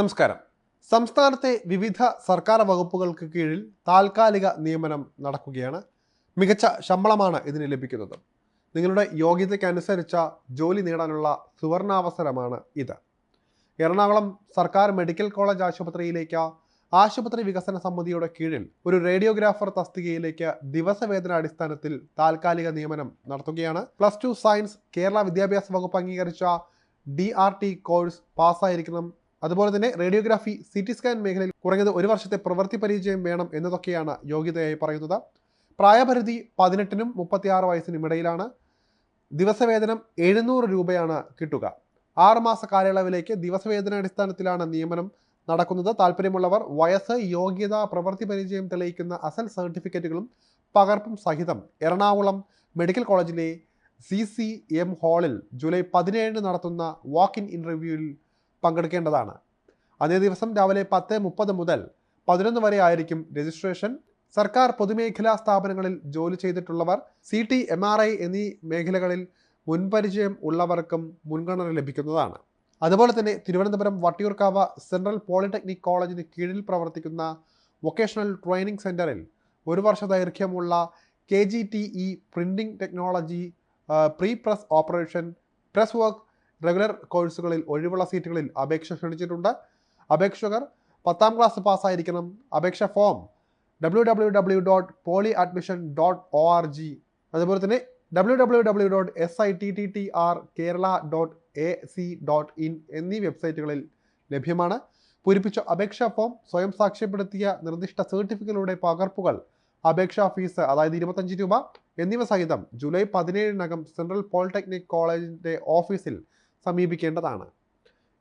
നമസ്കാരം. സംസ്ഥാനത്തെ വിവിധ സർക്കാർ വകുപ്പുകൾക്ക് കീഴിൽ താൽക്കാലിക നിയമനം നടക്കുകയാണ്. മികച്ച ശമ്പളമാണ് ഇതിന് ലഭിക്കുന്നത്. നിങ്ങളുടെ യോഗ്യതയ്ക്കനുസരിച്ച ജോലി നേടാനുള്ള സുവർണാവസരമാണ് ഇത്. എറണാകുളം സർക്കാർ മെഡിക്കൽ കോളേജ് ആശുപത്രിയിലേക്ക് ആശുപത്രി വികസന സമിതിയുടെ കീഴിൽ ഒരു റേഡിയോഗ്രാഫർ തസ്തികയിലേക്ക് ദിവസവേതന അടിസ്ഥാനത്തിൽ താൽക്കാലിക നിയമനം നടത്തുകയാണ്. പ്ലസ് ടു സയൻസ് കേരള വിദ്യാഭ്യാസ വകുപ്പ് അംഗീകരിച്ച ഡി ആർ ടി കോഴ്സ് പാസ്സായിരിക്കണം. അതുപോലെ തന്നെ റേഡിയോഗ്രാഫി സി ടി സ്കാൻ മേഖലയിൽ കുറഞ്ഞത് ഒരു വർഷത്തെ പ്രവൃത്തി പരിചയം വേണം എന്നതൊക്കെയാണ് യോഗ്യതയായി പറയുന്നത്. പ്രായപരിധി പതിനെട്ടിനും മുപ്പത്തിയാറ് വയസ്സിനും ഇടയിലാണ്. ദിവസവേതനം എഴുന്നൂറ് രൂപയാണ് കിട്ടുക. ആറുമാസ കാലയളവിലേക്ക് ദിവസവേതന അടിസ്ഥാനത്തിലാണ് നിയമനം നടക്കുന്നത്. താല്പര്യമുള്ളവർ വയസ്സ് യോഗ്യത പ്രവൃത്തി പരിചയം തെളിയിക്കുന്ന അസൽ സർട്ടിഫിക്കറ്റുകളും പകർപ്പും സഹിതം എറണാകുളം മെഡിക്കൽ കോളേജിലെ സി സി എം ഹാളിൽ ജൂലൈ പതിനേഴിന് നടത്തുന്ന വാക്ക് ഇൻ ഇന്റർവ്യൂവിൽ പങ്കെടുക്കേണ്ടതാണ്. അതേ ദിവസം രാവിലെ പത്ത് മുപ്പത് മുതൽ പതിനൊന്ന് വരെ ആയിരിക്കും രജിസ്ട്രേഷൻ. സർക്കാർ പൊതുമേഖലാ സ്ഥാപനങ്ങളിൽ ജോലി ചെയ്തിട്ടുള്ളവർ C T M R I എന്നീ മേഖലകളിൽ മുൻപരിചയം ഉള്ളവർക്കും മുൻഗണന ലഭിക്കുന്നതാണ്. അതുപോലെ തന്നെ തിരുവനന്തപുരം വട്ടിയൂർക്കാവ് സെൻട്രൽ പോളിടെക്നിക് കോളേജിന് കീഴിൽ പ്രവർത്തിക്കുന്ന വൊക്കേഷണൽ ട്രെയിനിങ് സെന്ററിൽ ഒരു വർഷ ദൈർഘ്യമുള്ള K G T E printing technology pre press operation press work regular കോഴ്സുകളിൽ ഒഴിവുള്ള സീറ്റുകളിൽ അപേക്ഷ ക്ഷണിച്ചിട്ടുണ്ട്. അപേക്ഷകർ പത്താം ക്ലാസ് പാസ്സായിരിക്കണം. അപേക്ഷ form W W W dot poly admission dot O R G അതുപോലെ തന്നെ W W W dot S I T T T R Kerala dot A C dot in എന്നീ വെബ്സൈറ്റുകളിൽ ലഭ്യമാണ്. പൂരിപ്പിച്ച അപേക്ഷാ ഫോം സ്വയം സാക്ഷ്യപ്പെടുത്തിയ നിർദ്ദിഷ്ട സർട്ടിഫിക്കറ്റുകളുടെ പകർപ്പുകൾ അപേക്ഷാ ഫീസ് അതായത് ഇരുപത്തഞ്ച് രൂപ എന്നിവ സഹിതം ജൂലൈ പതിനേഴിനകം സെൻട്രൽ പോളിടെക്നിക് കോളേജിന്റെ ഓഫീസിൽ സമീപിക്കേണ്ടതാണ്.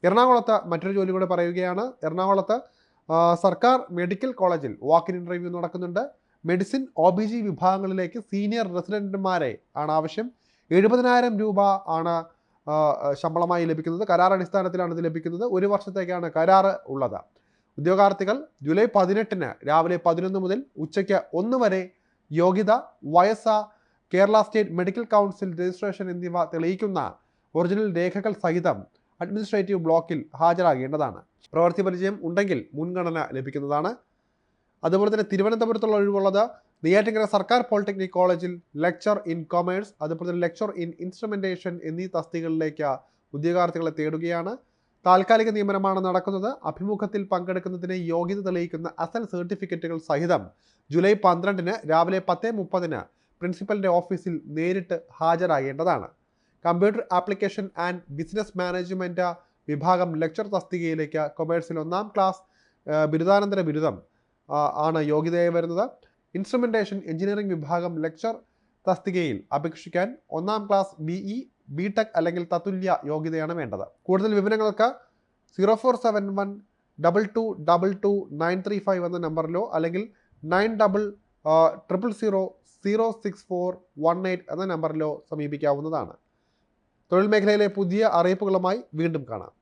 എറണാകുളത്ത് മറ്റൊരു ജോലി കൂടെ പറയുകയാണ്. എറണാകുളത്ത് സർക്കാർ മെഡിക്കൽ കോളേജിൽ വാക്കിൻ ഇന്റർവ്യൂ നടക്കുന്നുണ്ട്. മെഡിസിൻ ഒ ബി ജി വിഭാഗങ്ങളിലേക്ക് സീനിയർ റെസിഡന്റുമാരെ ആണ് ആവശ്യം. എഴുപതിനായിരം രൂപ ആണ് ശമ്പളമായി ലഭിക്കുന്നത്. കരാർ അടിസ്ഥാനത്തിലാണ് ഇത് ലഭിക്കുന്നത്. ഒരു വർഷത്തേക്കാണ് കരാർ ഉള്ളത്. ഉദ്യോഗാർത്ഥികൾ ജൂലൈ പതിനെട്ടിന് രാവിലെ പതിനൊന്ന് മുതൽ ഉച്ചയ്ക്ക് ഒന്ന് വരെ യോഗ്യത വയസ്സ Kerala state medical council registration എന്നിവ തെളിയിക്കുന്ന ഒറിജിനൽ രേഖകൾ സഹിതം അഡ്മിനിസ്ട്രേറ്റീവ് ബ്ലോക്കിൽ ഹാജരാകേണ്ടതാണ്. പ്രവൃത്തി പരിചയം ഉണ്ടെങ്കിൽ മുൻഗണന ലഭിക്കുന്നതാണ്. അതുപോലെ തന്നെ തിരുവനന്തപുരത്തുള്ള ഒഴിവുള്ളത് നെയ്യാറ്റിങ്കര സർക്കാർ പോളിടെക്നിക് കോളേജിൽ ലെക്ചർ ഇൻ കൊമേഴ്സ് അതുപോലെ തന്നെ ലെക്ചർ ഇൻ ഇൻസ്ട്രുമെന്റേഷൻ എന്നീ തസ്തികളിലേക്ക് ഉദ്യോഗാർത്ഥികളെ തേടുകയാണ്. താൽക്കാലിക നിയമനമാണ് നടക്കുന്നത്. അഭിമുഖത്തിൽ പങ്കെടുക്കുന്നതിന് യോഗ്യത തെളിയിക്കുന്ന അസൽ സർട്ടിഫിക്കറ്റുകൾ സഹിതം ജൂലൈ പന്ത്രണ്ടിന് രാവിലെ പത്ത് മുപ്പതിന് പ്രിൻസിപ്പലിന്റെ ഓഫീസിൽ നേരിട്ട് ഹാജരാകേണ്ടതാണ്. Computer application and business management വിഭാഗം ലെക്ചർ തസ്തികയിലേക്ക് കൊമേഴ്സിൽ ഒന്നാം ക്ലാസ് ബിരുദാനന്തര ബിരുദം ആണ് യോഗ്യതയായി വരുന്നത്. ഇൻസ്ട്രുമെന്റേഷൻ എഞ്ചിനീയറിംഗ് വിഭാഗം ലെക്ചർ തസ്തികയിൽ അപേക്ഷിക്കാൻ ഒന്നാം class B E B tech അല്ലെങ്കിൽ തത്തുല്യ യോഗ്യതയാണ് വേണ്ടത്. കൂടുതൽ വിവരങ്ങൾക്ക് zero four seven one double two double two nine three five എന്ന നമ്പറിലോ അല്ലെങ്കിൽ nine double triple zero zero six four one eight എന്ന നമ്പറിലോ സമീപിക്കാവുന്നതാണ്. തൊഴിൽ മേഖലയിലെ പുതിയ അറിയിപ്പുകളുമായി വീണ്ടും കാണാം.